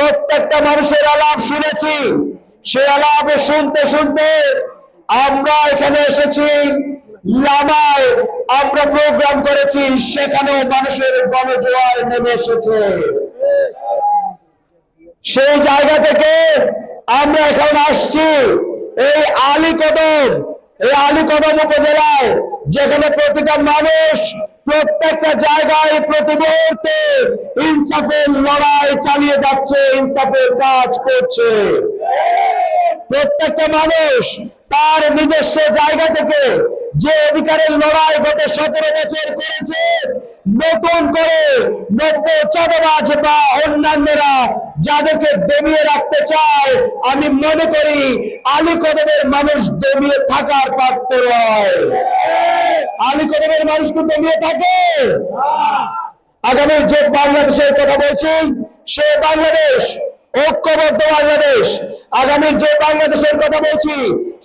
প্রত্যেকটা মানুষের আলাপ শুনেছি। সে আলাপ শুনতে শুনতে আমরা এখানে এসেছি, লামায় আমরা প্রোগ্রাম করেছি, সেখানেও মানুষের গণজোয়ার নেমে এসেছে। সেই জায়গা থেকে আমরা এখন আসছি, এই আলী কদম এই আলী কদম উপজেলায়, যেখানে প্রতিটা মানুষ প্রত্যেকটা জায়গায় প্রতি মুহূর্তে ইনসাফের লড়াই চালিয়ে যাচ্ছে, ইনসাফের কাজ করছে। প্রত্যেকটা মানুষ তার নিজস্ব জায়গা থেকে যে অধিকারের লড়াই গত সতেরো বছর করেছে, নতুন করে নব্য বা অন্যান্যরা যাদেরকে দমিয়ে রাখতে চায়, আমি মনে করি আলী কদমের মানুষ দমিয়ে থাকার পাত্র নয়। আলী কদমের মানুষ কি দমিয়ে থাকে। আগামী যে বাংলাদেশের কথা বলছি সে বাংলাদেশ ঐক্যবদ্ধ বাংলাদেশ। আগামী যে বাংলাদেশের কথা বলছি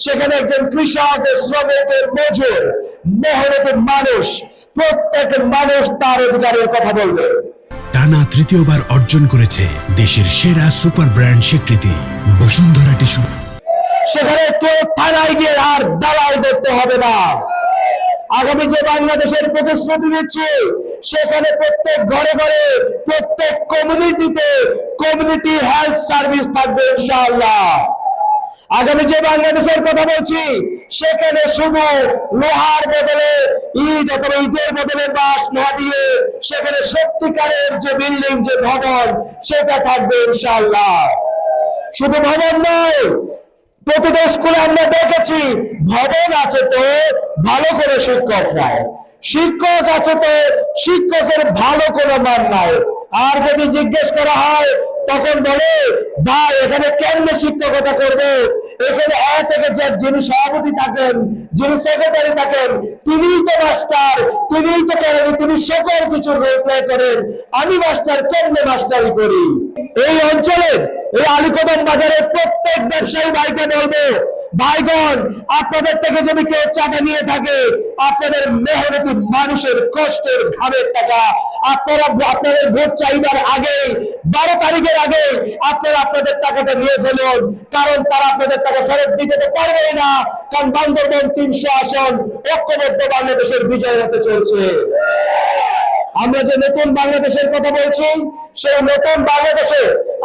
সেখানে একজন কৃষক শ্রমিকের মজুর মেহনতের মানুষ প্রত্যেক মানুষ তার অধিকারের কথা বলবে। টানা তৃতীয়বার অর্জন করেছে দেশের সেরা সুপার ব্র্যান্ড স্বীকৃতি বসুন্ধরা টিস্যু। সেখানে কেউ থানায় গিয়ে আর দালাল দেখতে হবে না। আগামী যে বাংলাদেশের প্রতিশ্রুতি দিচ্ছি, সেখানে প্রত্যেক ঘরে ঘরে, প্রত্যেক কমিউনিটিতে কমিউনিটি হেলথ সার্ভিস থাকবে ইনশাআল্লাহ। আগামী যে বাংলাদেশের কথা বলছি, সেখানে শুধু লোহার বদলে, ইট অথবা ইটের বদলে বাস না দিয়ে, সেখানে সত্যিকারের যে বিল্ডিং যে ভবন, সেটা থাকবে ইনশাআল্লাহ। শুধু ভবন নয় প্রতিটা স্কুলে আমরা দেখেছি, ভবন আছে তো, ভালো করে শিক্ষক নাই। শিক্ষক আছে তো, শিক্ষকের ভালো কোনো মান নাই। আর যদি জিজ্ঞেস করা হয়, তখন বলে, ভাই, এখানে কেমনে শিক্ষকতা করবে? এখানে এ থেকে যে যিনি সভাপতি থাকেন, যিনি সেক্রেটারি থাকেন, তিনিই তো মাস্টার, তিনিই তো করেন, তিনি সকল কিছু রোল প্লে করেন। আমি মাস্টার, কেমনে মাস্টারি করি? এই অঞ্চলের, এই আলিকদম বাজারের প্রত্যেক ব্যবসায়ী ভাইকে বলব, ভাইগণ, আপনাদের থেকে যদি কেউ চাঁদা নিয়ে থাকে, আপনাদের মেহনতি মানুষের কষ্টের ঘামের টাকা, আপনারা আপনাদের ভোট চাহিদার আগে বারো তারিখের আগে আপনারা আপনাদের টাকাটা নিয়ে ফেলুন, কারণ তারা আপনাদের টাকা ফেরত দিতে তো পারবেই না, কারণ বান্দরবন তিনশো আসন ঐক্যবদ্ধ বাংলাদেশের বিজয় হতে চলছে। আমরা যে নতুন বাংলাদেশের কথা বলছি, সেই নতুন বাংলাদেশে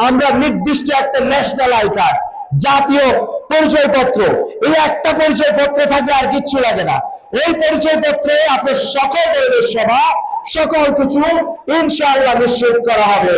আমরা নির্দিষ্ট একটা ন্যাশনাল আই কার্ড জাতীয় পরিচয়পত্র। এই একটা পরিচয়পত্র থাকে আর কিচ্ছু লাগে না। এই পরিচয়পত্রে আপনার সকল দলের সভা সকল কিছু ইনশাআল্লাহ নিশ্চিত করা হবে।